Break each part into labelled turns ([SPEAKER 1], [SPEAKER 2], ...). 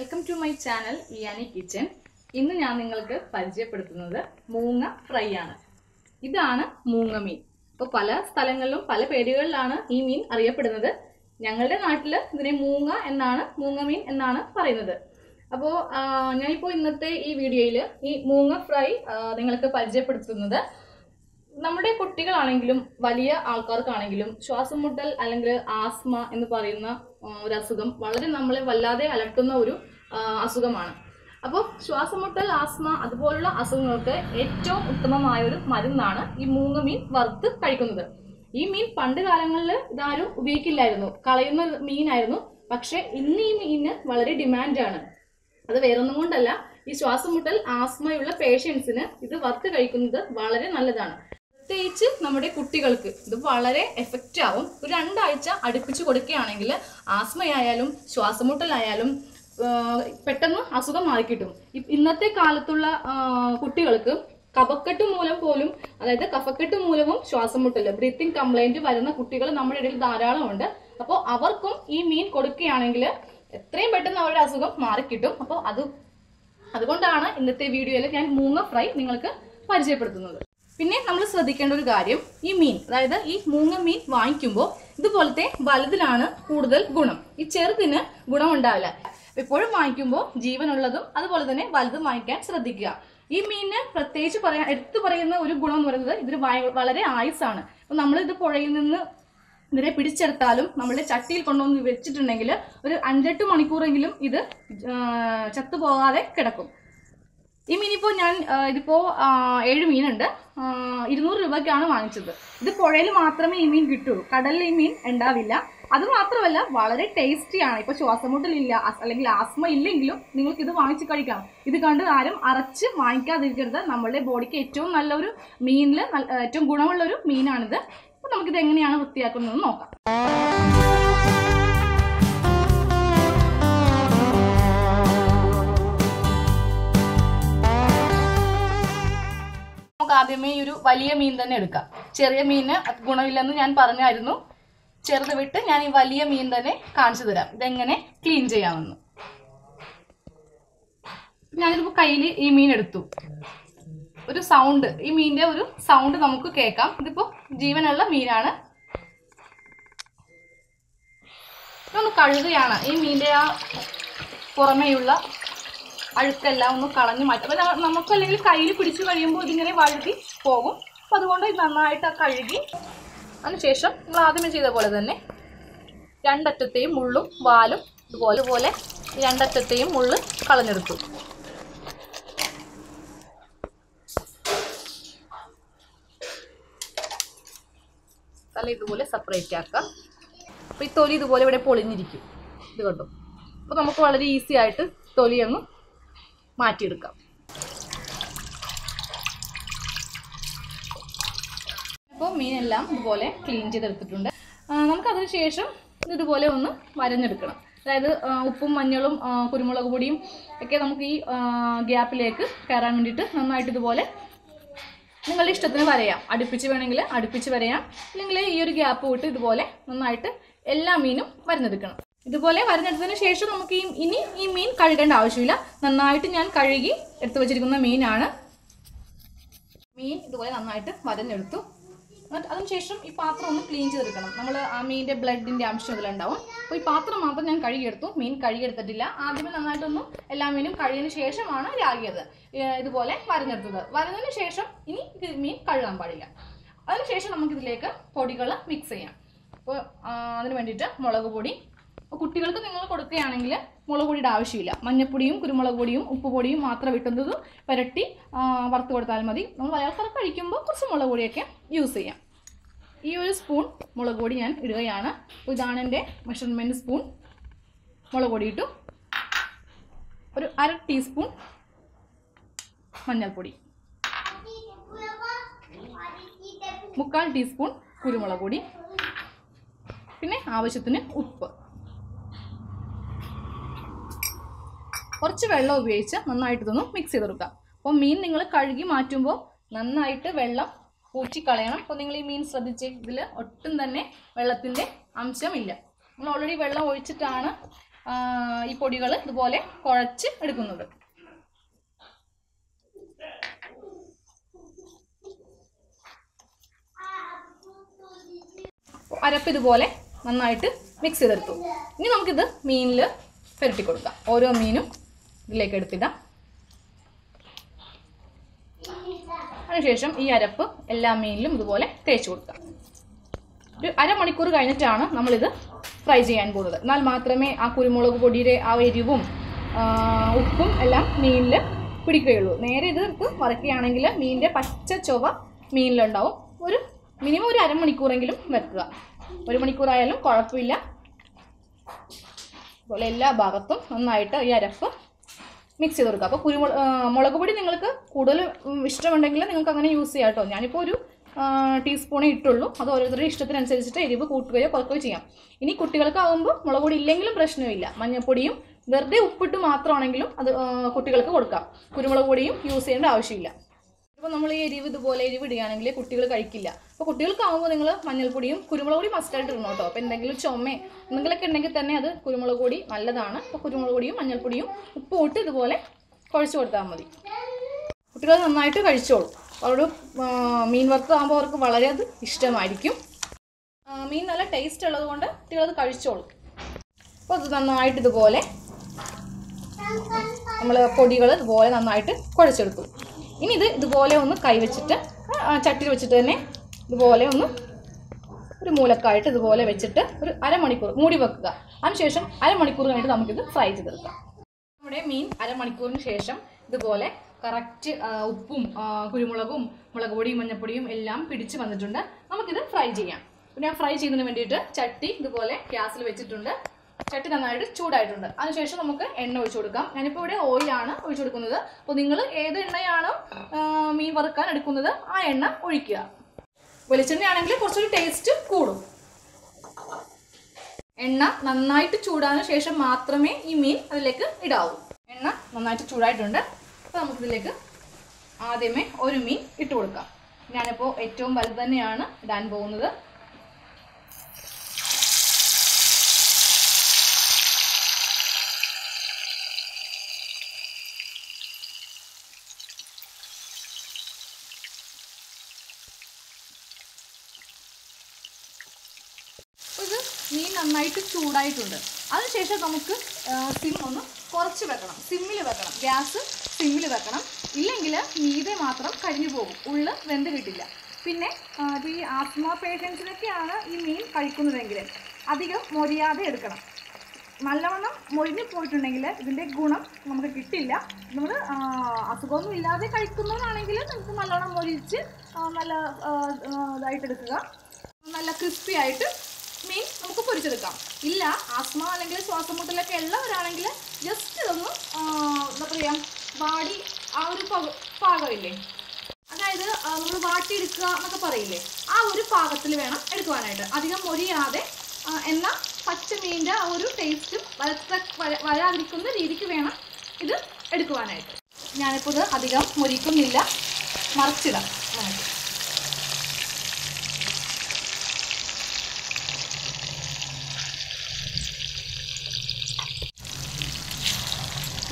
[SPEAKER 1] Welcome to my channel ഇയാനി kitchen ഇന്ന് ഞാൻ നിങ്ങൾക്ക് പരിചയപ്പെടുത്തുന്നത് മൂങ്ങ ഫ്രൈ ആണ്. ഇതാണ് മൂങ്ങ മീൻ. അപ്പോൾ പല സ്ഥലങ്ങളിലും പല പേരുകളിലാണ് ഈ മീൻ അറിയപ്പെടുന്നത്. ഞങ്ങളുടെ നാട്ടിൽ ഇതിനെ മൂങ്ങ എന്നാണ് മൂങ്ങ മീൻ എന്നാണ് പറയുന്നത്. അപ്പോൾ ഞാനിപ്പോൾ ഇന്നത്തെ ഈ വീഡിയോയിൽ ഈ മൂങ്ങ ഫ്രൈ നിങ്ങൾക്ക് പരിചയപ്പെടുത്തുന്നത് നമ്മുടെ കുട്ടികളാണെങ്കിലും വലിയ ആൾക്കാർക്കാണെങ്കിലും ശ്വാസം മുട്ടൽ അല്ലെങ്കിൽ ആസ്മ എന്ന് പറയുന്ന ഒരു അസുഖം വളരെ നമ്മളെ വല്ലാതെ അലട്ടുന്ന ഒരു അസുഖമാണ്. അപ്പോൾ ശ്വാസമുട്ടൽ ആസ്മ അതുപോലുള്ള അസുഖങ്ങൾക്ക് ഏറ്റവും ഉത്തമമായ ഒരു മരുന്നാണ് ഈ മൂങ്ങ മീൻ വറുത്ത് കഴിക്കുന്നത്. ഈ മീൻ പണ്ട് കാലങ്ങളിൽ ഇതാരും ഉപയോഗിക്കില്ലായിരുന്നു. കളയുന്ന മീനായിരുന്നു. പക്ഷെ ഇന്ന് ഈ മീനിന് വളരെ ഡിമാൻഡാണ്. അത് വേറൊന്നും കൊണ്ടല്ല ഈ ശ്വാസമുട്ടൽ ആസ്മയുള്ള പേഷ്യൻസിന് ഇത് വറുത്ത് കഴിക്കുന്നത് വളരെ നല്ലതാണ്. പ്രത്യേകിച്ച് നമ്മുടെ കുട്ടികൾക്ക് ഇത് വളരെ എഫക്റ്റ് ആവും. ഒരു രണ്ടാഴ്ച അടുപ്പിച്ച് കൊടുക്കുകയാണെങ്കിൽ ആസ്മയായാലും ശ്വാസമുട്ടലായാലും പെട്ടെന്ന് അസുഖം മാറിക്കിട്ടും. കിട്ടും ഇന്നത്തെ കാലത്തുള്ള കുട്ടികൾക്ക് കഫക്കെട്ട് മൂലം പോലും അതായത് കഫക്കെട്ട് മൂലവും ശ്വാസം മുട്ടൽ ബ്രീത്തിങ് കംപ്ലൈന്റ് വരുന്ന കുട്ടികൾ നമ്മുടെ ഇടയിൽ ധാരാളമുണ്ട് അപ്പോൾ അവർക്കും ഈ മീൻ കൊടുക്കുകയാണെങ്കിൽ എത്രയും പെട്ടെന്ന് അവരുടെ അസുഖം മാറിക്കിട്ടും. അപ്പോൾ അത് അതുകൊണ്ടാണ് ഇന്നത്തെ വീഡിയോയിൽ ഞാൻ മൂങ്ങ ഫ്രൈ നിങ്ങൾക്ക് പരിചയപ്പെടുത്തുന്നത്. പിന്നെ നമ്മൾ ശ്രദ്ധിക്കേണ്ട ഒരു കാര്യം ഈ മീൻ അതായത് ഈ മൂങ്ങ മീൻ വാങ്ങിക്കുമ്പോൾ ഇതുപോലത്തെ വലുതിലാണ് കൂടുതൽ ഗുണം. ഈ ചെറുതിന് ഗുണമുണ്ടാവില്ല. എപ്പോഴും വാങ്ങിക്കുമ്പോൾ ജീവനുള്ളതും അതുപോലെ തന്നെ വലുതും വാങ്ങിക്കാൻ ശ്രദ്ധിക്കുക. ഈ മീനിന് പ്രത്യേകിച്ച് പറയാൻ എടുത്തു പറയുന്ന ഒരു ഗുണം എന്ന് പറയുന്നത് ഇതിന് വളരെ ആയുസാണ്. നമ്മൾ നമ്മളിത് പുഴയിൽ നിന്ന് ഇതിനെ പിടിച്ചെടുത്താലും നമ്മളുടെ ചട്ടിയിൽ കൊണ്ടുവന്ന് വെച്ചിട്ടുണ്ടെങ്കിൽ ഒരു അഞ്ചെട്ട് മണിക്കൂറെങ്കിലും ഇത് ചത്തുപോകാതെ കിടക്കും. ഈ മീനിപ്പോൾ ഞാൻ ഇതിപ്പോൾ ഏഴ് മീനുണ്ട്. ഇരുന്നൂറ് രൂപയ്ക്കാണ് വാങ്ങിച്ചത്. ഇത് പുഴയിൽ മാത്രമേ ഈ മീൻ കിട്ടുള്ളൂ. കടലിൽ ഈ മീൻ ഉണ്ടാവില്ല. അത് മാത്രമല്ല വളരെ ടേസ്റ്റിയാണ് ഇപ്പൊ ശ്വാസമുട്ടലില്ല അല്ലെങ്കിൽ ആസ്മ ഇല്ലെങ്കിലും നിങ്ങൾക്ക് ഇത് വാങ്ങിച്ച് കഴിക്കാം. ഇത് കണ്ട് ആരും അരച്ച് വാങ്ങിക്കാതിരിക്കരുത്. നമ്മളുടെ ബോഡിക്ക് ഏറ്റവും നല്ലൊരു മീനിൽ ഏറ്റവും ഗുണമുള്ള ഒരു മീനാണിത്. അപ്പൊ നമുക്കിത് എങ്ങനെയാണ് വൃത്തിയാക്കുന്നത് നോക്കാം. നമുക്ക് ആദ്യമേ ഈ ഒരു വലിയ മീൻ തന്നെ എടുക്കാം. ചെറിയ മീന് ഗുണമില്ലെന്ന് ഞാൻ പറഞ്ഞായിരുന്നു. ചെറുത് വിട്ട് ഞാൻ ഈ വലിയ മീൻ തന്നെ കാണിച്ചു തരാം. ഇതെങ്ങനെ ക്ലീൻ ചെയ്യാമെന്ന്. ഞാനിതിപ്പോ കയ്യിൽ ഈ മീൻ എടുത്തു. ഒരു സൗണ്ട് ഈ മീനിന്റെ ഒരു സൗണ്ട് നമുക്ക് കേൾക്കാം. ഇതിപ്പോ ജീവനുള്ള മീനാണ്. ഒന്ന് കഴുകുകയാണ് ഈ മീനിന്റെ ആ പുറമേയുള്ള അഴുക്കെല്ലാം ഒന്ന് കളഞ്ഞു മാറ്റും. അപ്പോൾ നമുക്ക് അല്ലെങ്കിൽ കയ്യിൽ പിടിച്ചു കഴിയുമ്പോൾ ഇതിങ്ങനെ വഴുതി പോകും. അപ്പോൾ അതുകൊണ്ട് നന്നായിട്ട് കഴുകി അതിനുശേഷം നമ്മൾ ആദ്യമേ ചെയ്ത പോലെ തന്നെ രണ്ടറ്റത്തെയും മുള്ളും വാലും ഇതുപോലെ പോലെ രണ്ടറ്റത്തെയും മുള്ള് കളഞ്ഞെടുത്തു. തല ഇതുപോലെ സെപ്പറേറ്റ് ആക്കാം അപ്പോൾ ഈ തൊലി ഇതുപോലെ ഇവിടെ പൊളിഞ്ഞിരിക്കും. ഇത് കണ്ടു? അപ്പോൾ നമുക്ക് വളരെ ഈസി ആയിട്ട് തൊലിയൊന്ന് മാറ്റിയെടുക്കാം. മീനെല്ലാം ഇതുപോലെ ക്ലീൻ ചെയ്തെടുത്തിട്ടുണ്ട്. നമുക്കതിന് ശേഷം ഇതുപോലെ ഒന്ന് വരഞ്ഞെടുക്കണം. അതായത് ഉപ്പും മഞ്ഞളും കുരുമുളക് പൊടിയും ഒക്കെ നമുക്ക് ഈ ഗ്യാപ്പിലേക്ക് കയറാൻ വേണ്ടിയിട്ട് നന്നായിട്ട് ഇതുപോലെ നിങ്ങളുടെ ഇഷ്ടത്തിന് വരയാം. അടുപ്പിച്ച് വേണമെങ്കിൽ അടുപ്പിച്ച് വരയാം. അല്ലെങ്കിൽ ഈ ഒരു ഗ്യാപ്പ് വിട്ട് ഇതുപോലെ നന്നായിട്ട് എല്ലാ മീനും വരഞ്ഞെടുക്കണം. ഇതുപോലെ വരഞ്ഞെടുത്തതിന് ശേഷം നമുക്ക് ഈ ഇനി ഈ മീൻ കഴുകേണ്ട ആവശ്യമില്ല. നന്നായിട്ട് ഞാൻ കഴുകി എടുത്തു വെച്ചിരിക്കുന്ന മീനാണ്. മീൻ ഇതുപോലെ നന്നായിട്ട് വരഞ്ഞെടുത്തു. എന്നിട്ട് അതിനുശേഷം ഈ പാത്രം ഒന്ന് ക്ലീൻ ചെയ്തെടുക്കണം. നമ്മൾ ആ മീനിന്റെ ബ്ലഡിന്റെ അംശം ഇതിലുണ്ടാവും അപ്പോൾ ഈ പാത്രം മാത്രം ഞാൻ കഴുകിയെടുത്തു. മീൻ കഴുകിയെടുത്തിട്ടില്ല. ആദ്യമേ നന്നായിട്ടൊന്നും എല്ലാ മീനും കഴുകിയതിന് ശേഷമാണ് രാഗിയത്. ഇതുപോലെ വരഞ്ഞെടുത്തത്. വരഞ്ഞതിന് ശേഷം ഇനി മീൻ കഴുകാൻ പാടില്ല. അതിനുശേഷം നമുക്കിതിലേക്ക് പൊടികൾ മിക്സ് ചെയ്യാം. അപ്പോൾ അതിന് വേണ്ടിയിട്ട് മുളക് പൊടി അപ്പോൾ കുട്ടികൾക്ക് നിങ്ങൾ കൊടുക്കുകയാണെങ്കിൽ മുളക് പൊടിയുടെ ആവശ്യമില്ല. മഞ്ഞപ്പൊടിയും കുരുമുളക് പൊടിയും ഉപ്പുപൊടിയും മാത്രം ഇട്ടുന്നതും പുരട്ടി വറുത്ത് കൊടുത്താൽ മതി. നമ്മൾ വയൽക്കറ കഴിക്കുമ്പോൾ കുറച്ച് മുളക് പൊടിയൊക്കെ യൂസ് ചെയ്യാം. ഈ ഒരു സ്പൂൺ മുളക് പൊടി ഞാൻ ഇടുകയാണ്. അപ്പോൾ ഇതാണ് എന്റെ മെഷർമെന്റ് സ്പൂൺ മുളക് പൊടി ഇട്ടു. ഒരു അര ടീസ്പൂൺ മഞ്ഞൾപ്പൊടി. മുക്കാൽ ടീസ്പൂൺ കുരുമുളക് പൊടി. പിന്നെ ആവശ്യത്തിന് ഉപ്പ്. കുറച്ച് വെള്ളം ഉപയോഗിച്ച് നന്നായിട്ട് ഇതൊന്ന് മിക്സ് ചെയ്തെടുക്കാം അപ്പോൾ മീൻ നിങ്ങൾ കഴുകി മാറ്റുമ്പോൾ നന്നായിട്ട് വെള്ളം ഊറ്റിക്കളയണം അപ്പോൾ നിങ്ങൾ ഈ മീൻ ശ്രദ്ധിച്ച് ഇതിൽ ഒട്ടും തന്നെ വെള്ളത്തിന്റെ അംശമില്ല. നമ്മൾ ഓൾറെഡി വെള്ളം ഒഴിച്ചിട്ടാണ് ഈ പൊടികൾ ഇതുപോലെ കുഴച്ച് എടുക്കുന്നത്. അരപ്പ് ഇതുപോലെ നന്നായിട്ട് മിക്സ് ചെയ്തെടുത്തു. ഇനി നമുക്കിത് മീനിൽ പുരട്ടി കൊടുക്കാം ഓരോ മീനും ഇതിലേക്ക് എടുത്തിടാം. അതിനുശേഷം ഈ അരപ്പ് എല്ലാ മീനിലും ഇതുപോലെ തേച്ച് കൊടുക്കാം. ഒരു അരമണിക്കൂർ കഴിഞ്ഞിട്ടാണ് നമ്മളിത് ഫ്രൈ ചെയ്യാൻ പോകുന്നത്. എന്നാൽ മാത്രമേ ആ കുരുമുളക് പൊടിയുടെ ആ എരിവും ഉപ്പും എല്ലാം മീനിൽ പിടിക്കുകയുള്ളൂ. നേരെ ഇത് വറക്കുകയാണെങ്കിൽ മീനിന്റെ പച്ച ചൊവ മീനിലുണ്ടാവും. ഒരു മിനിമം ഒരു അരമണിക്കൂറെങ്കിലും വെക്കുക. ഒരു മണിക്കൂറായാലും കുഴപ്പമില്ല. അതുപോലെ എല്ലാ ഭാഗത്തും നന്നായിട്ട് ഈ അരപ്പ് മിക്സ് ചെയ്ത് കൊടുക്കുക. അപ്പോൾ കുരുമുളക് മുളക് പൊടി നിങ്ങൾക്ക് കൂടുതൽ ഇഷ്ടമുണ്ടെങ്കിൽ നിങ്ങൾക്ക് അങ്ങനെ യൂസ് ചെയ്യാം കേട്ടോ ഞാനിപ്പോൾ ഒരു ടീസ്പൂണേ ഇട്ടുള്ളൂ. അത് ഓരോരുത്തരുടെ ഇഷ്ടത്തിനനുസരിച്ചിട്ട് എരിവ് കൂട്ടുകയോ കുറക്കുകയോ ചെയ്യാം. ഇനി കുട്ടികൾക്കാവുമ്പോൾ മുളക് പൊടി ഇല്ലെങ്കിലും പ്രശ്നമില്ല. മഞ്ഞൾപ്പൊടിയും വെറുതെ ഉപ്പിട്ട് മാത്രമാണെങ്കിലും അത് കുട്ടികൾക്ക് കൊടുക്കാം. കുരുമുളക് പൊടിയും യൂസ് ചെയ്യേണ്ട ആവശ്യമില്ല. ഇപ്പോൾ നമ്മൾ ഈ എരിവ് ഇതുപോലെ എരിവ് ഇടുകയാണെങ്കിൽ കുട്ടികൾ കഴിക്കില്ല. അപ്പോൾ കുട്ടികൾക്കാവുമ്പോൾ നിങ്ങൾ മഞ്ഞൾപ്പൊടിയും കുരുമുളക് പൊടി മസ്റ്റായിട്ട് ഇടണം കേട്ടോ. അപ്പോൾ എന്തെങ്കിലും ചുമ എന്തെങ്കിലുമൊക്കെ ഉണ്ടെങ്കിൽ തന്നെ അത് കുരുമുളക് പൊടി നല്ലതാണ്. അപ്പോൾ കുരുമുളക് പൊടിയും മഞ്ഞൾപ്പൊടിയും ഉപ്പ് ഇട്ട് ഇതുപോലെ കുഴച്ച് കൊടുത്താൽ മതി. കുട്ടികൾ നന്നായിട്ട് കഴിച്ചോളൂ. അവരോട് മീൻ വറുത്തതാകുമ്പോൾ അവർക്ക് വളരെ അത് ഇഷ്ടമായിരിക്കും. മീൻ നല്ല ടേസ്റ്റ് ഉള്ളത് കൊണ്ട് കുട്ടികൾ അത് കഴിച്ചോളും. അപ്പോൾ അത് നന്നായിട്ട് ഇതുപോലെ നമ്മൾ പൊടികൾ ഇതുപോലെ നന്നായിട്ട് കുഴച്ചെടുത്തു ഇനി ഇത് ഇതുപോലെ ഒന്ന് കൈവച്ചിട്ട് ചട്ടിയിൽ വെച്ചിട്ട് തന്നെ ഇതുപോലെ ഒന്ന് ഒരു മൂലക്കായിട്ട് ഇതുപോലെ വെച്ചിട്ട് ഒരു അരമണിക്കൂർ മൂടി വെക്കുക. അതിനുശേഷം അരമണിക്കൂർ കഴിഞ്ഞിട്ട് നമുക്കിത് ഫ്രൈ ചെയ്തെടുക്കാം. നമ്മുടെ മീൻ അരമണിക്കൂറിന് ശേഷം ഇതുപോലെ കറക്റ്റ് ഉപ്പും കുരുമുളകും മുളക് പൊടിയും മഞ്ഞപ്പൊടിയും എല്ലാം പിടിച്ച് വന്നിട്ടുണ്ട്. നമുക്കിത് ഫ്രൈ ചെയ്യാം. ഞാൻ ഫ്രൈ ചെയ്യുന്നതിന് വേണ്ടിയിട്ട് ചട്ടി ഇതുപോലെ ഗ്യാസിൽ വെച്ചിട്ടുണ്ട്. ചട്ടി നന്നായിട്ട് ചൂടായിട്ടുണ്ട്. അതിനുശേഷം നമുക്ക് എണ്ണ ഒഴിച്ചു കൊടുക്കാം. ഞാനിപ്പോൾ ഇവിടെ ഓയിലാണ് ഒഴിച്ചു കൊടുക്കുന്നത്. അപ്പോൾ നിങ്ങൾ ഏത് എണ്ണയാണോ മീൻ വറുക്കാൻ എടുക്കുന്നത് ആ എണ്ണ ഒഴിക്കുക. വെളിച്ചെണ്ണയാണെങ്കിൽ കുറച്ചൊരു ടേസ്റ്റ് കൂടും. എണ്ണ നന്നായിട്ട് ചൂടാതിന് ശേഷം മാത്രമേ ഈ മീൻ അതിലേക്ക് ഇടാവൂ. എണ്ണ നന്നായിട്ട് ചൂടായിട്ടുണ്ട്. അപ്പോൾ നമുക്കിതിലേക്ക് ആദ്യമേ ഒരു മീൻ ഇട്ട് കൊടുക്കാം. ഞാനിപ്പോൾ ഏറ്റവും വലുത് തന്നെയാണ് ഇടാൻ പോകുന്നത് അപ്പോൾ ഇത് മീൻ നന്നായിട്ട് ചൂടായിട്ടുണ്ട്. അതിനുശേഷം നമുക്ക് സിം ഒന്ന് കുറച്ച് വെക്കണം. സിമ്മിൽ വെക്കണം. ഗ്യാസ് സിമ്മിൽ വെക്കണം. ഇല്ലെങ്കിൽ മീതെ മാത്രം കരിഞ്ഞു പോകും. ഉള്ളിൽ വെന്ത് കിട്ടില്ല. പിന്നെ ഈ ആസ്മ പേഷ്യൻസിനൊക്കെയാണ് ഈ മീൻ കഴിക്കുന്നതെങ്കിൽ അധികം മൊരിയാതെ എടുക്കണം. നല്ലവണ്ണം മൊഴിഞ്ഞു പോയിട്ടുണ്ടെങ്കിൽ ഇതിന്റെ ഗുണം നമുക്ക് കിട്ടില്ല. നമ്മൾ അസുഖമൊന്നും ഇല്ലാതെ കഴിക്കുന്നതാണെങ്കിൽ നമുക്ക് നല്ലവണ്ണം മൊരിച്ച് ആ, നല്ല ആ, ആ, ഇതായിട്ട് എടുക്കുക. നല്ല ക്രിസ്പി ആയിട്ട് മീൻ നമുക്ക് പൊരിച്ചെടുക്കാം. ഇല്ല ആസ്മ അല്ലെങ്കിൽ ശ്വാസം മുട്ടലൊക്കെ ഉള്ളവരാണെങ്കിൽ ജസ്റ്റ് ഇതൊന്ന് എന്താ പറയുക വാടി ആ ഒരു പക- പാകമില്ലേ? അതായത് നമ്മൾ വാട്ടിയെടുക്കുക എന്നൊക്കെ പറയില്ലേ? ആ ഒരു പാകത്തിൽ വേണം എടുക്കുവാനായിട്ട്. അധികം മൊരിയാതെ എന്ന എന്നാൽ പച്ചമീന്റെ ആ ഒരു ടേസ്റ്റും വരത്ത വര- വരാതിരിക്കുന്ന രീതിക്ക് വേണം ഇത് എടുക്കുവാനായിട്ട്. ഞാനിപ്പോൾ ഇത് അധികം മൊരിക്കുന്നില്ല. മറിച്ചിടാം. നമുക്ക്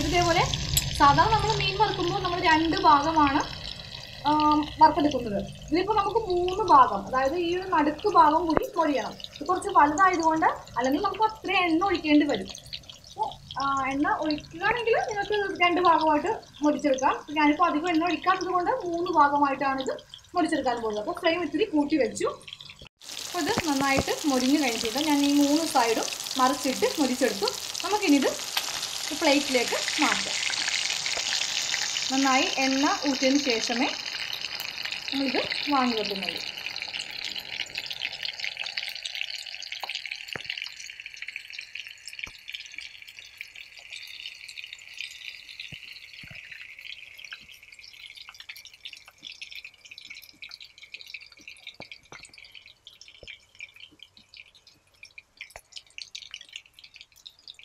[SPEAKER 1] ഇതേപോലെ സാധാരണ നമ്മൾ മീൻ വറുക്കുമ്പോൾ നമ്മൾ രണ്ട് ഭാഗമാണ് വറുത്തെടുക്കുന്നത്. ഇതിപ്പോൾ നമുക്ക് മൂന്ന് ഭാഗം അതായത് ഈ ഒരു നടുക്ക് ഭാഗം കൂടി പൊരിയണം ഇത് കുറച്ച് വലുതായതുകൊണ്ട് അല്ലെങ്കിൽ നമുക്ക് അത്രയും എണ്ണ ഒഴിക്കേണ്ടി വരും. അപ്പോൾ എണ്ണ ഒഴിക്കുകയാണെങ്കിൽ നിങ്ങൾക്ക് രണ്ട് ഭാഗമായിട്ട് മുറിച്ചെടുക്കാം. ഞാനിപ്പോൾ അധികം എണ്ണ ഒഴിക്കാത്തത് കൊണ്ട് മൂന്ന് ഭാഗമായിട്ടാണ് ഇത് മുറിച്ചെടുക്കാൻ പോകുന്നത്. അപ്പോൾ ഫ്ലെയിം ഇത്തിരി കൂട്ടി വെച്ചു. അപ്പോൾ ഇത് നന്നായിട്ട് മുരിഞ്ഞ് കഴിഞ്ഞിട്ട് ഞാൻ ഈ മൂന്ന് സൈഡും മറിച്ചിട്ട് മുരിച്ചെടുത്തു. നമുക്കിനി ഇത് ഈ പ്ലേറ്റിലേക്ക് മാറ്റാം. നന്നായി എണ്ണ ഊറ്റിയതിന് ശേഷമേ നമ്മളിത് വാങ്ങി വെക്കുന്നുള്ളൂ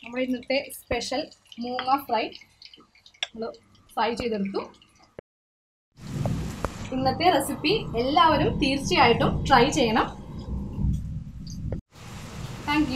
[SPEAKER 1] നമ്മുടെ ഇന്നത്തെ സ്പെഷ്യൽ മൂങ്ങ ഫ്രൈ നമ്മൾ ഫ്രൈ ചെയ്തെടുത്തു. ഇന്നത്തെ റെസിപ്പി എല്ലാവരും തീർച്ചയായിട്ടും ട്രൈ ചെയ്യണം. താങ്ക്